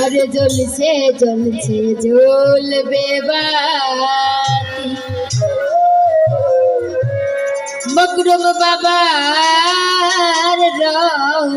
আর জ্বলছে জ্বলছে জ্বলবে বাতি। মকরম বাবার রহ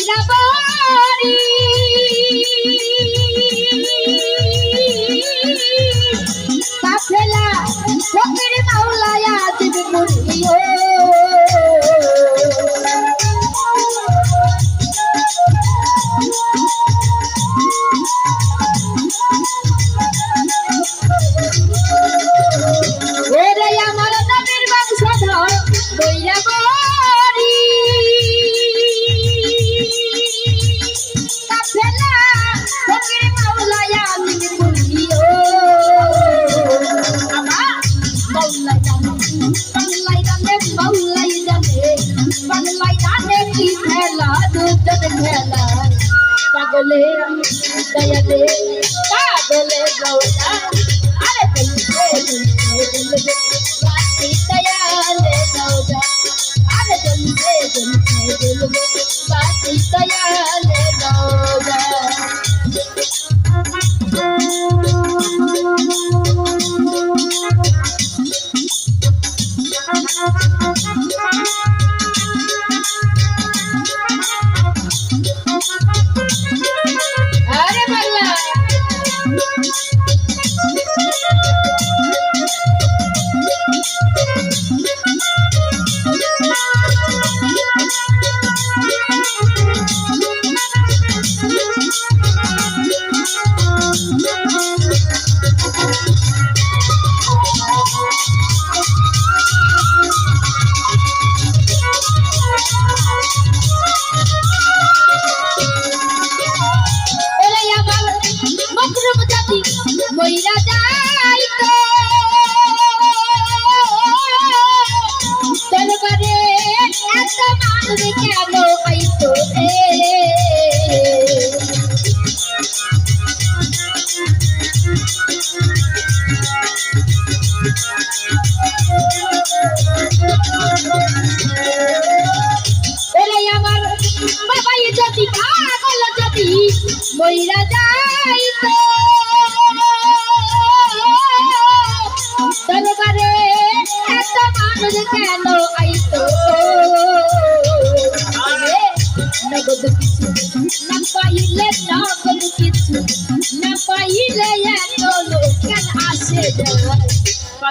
যাব। বাংলায় জানে বাংলায় জানে কি খেলা দুজন খেলা পাগলে দয়ালে পাগলে গৌরা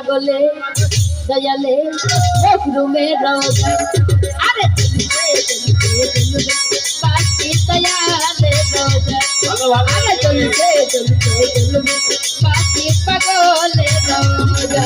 পাগলে দয়ালে মখরুমে রওজা আরে পাখি দয়ালে পাখি পাগলে রওজা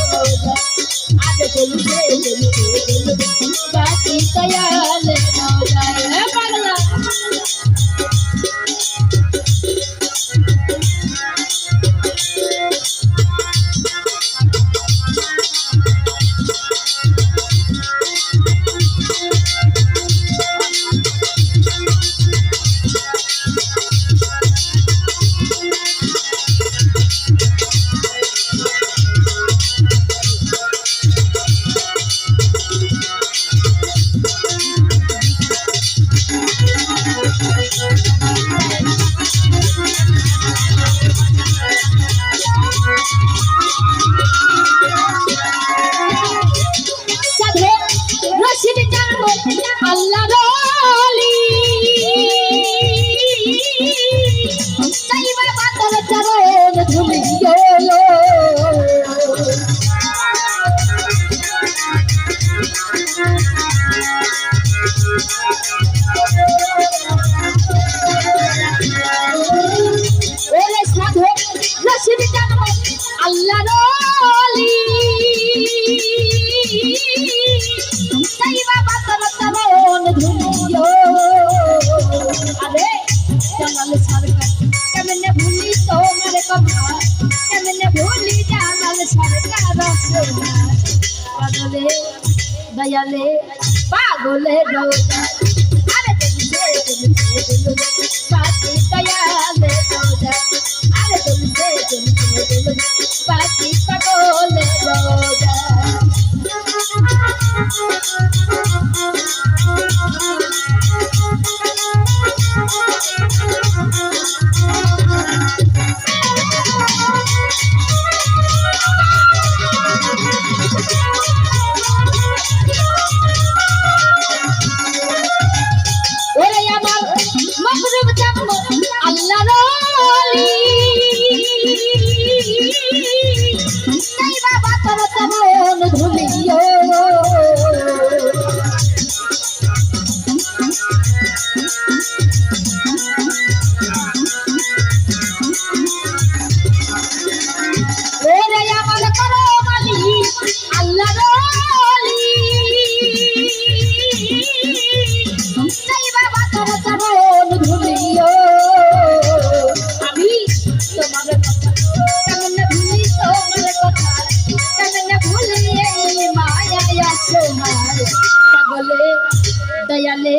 बाकी तयार I love it. পাগলে দয়ালে পাগলে রোজা আরে চলছে চলছে পাখি দয়ালে রোজা আরে চলছে চলছে পাখি দয়ালে দয়ালে,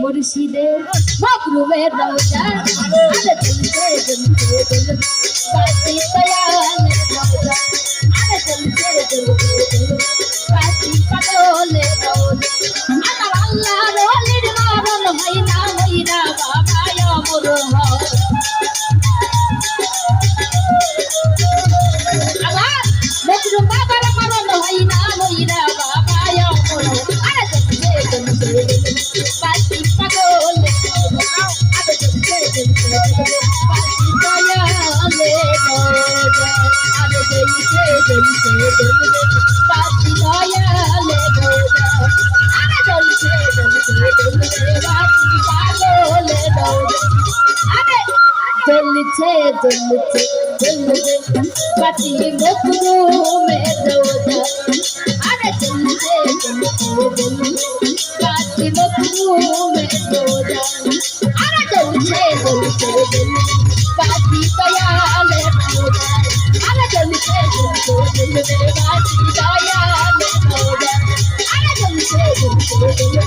মুর্শিদে মকরুমে রওজা আরে চলছে জনতে দিল পাতি দয়ালে রওজা আরে চলছে জনতে দিল পাতি পাগলে রওজা। আমার আল্লাহ রলির মরণ না, হয় না বাবা অমর হয়। चलते चलते पति मखरू में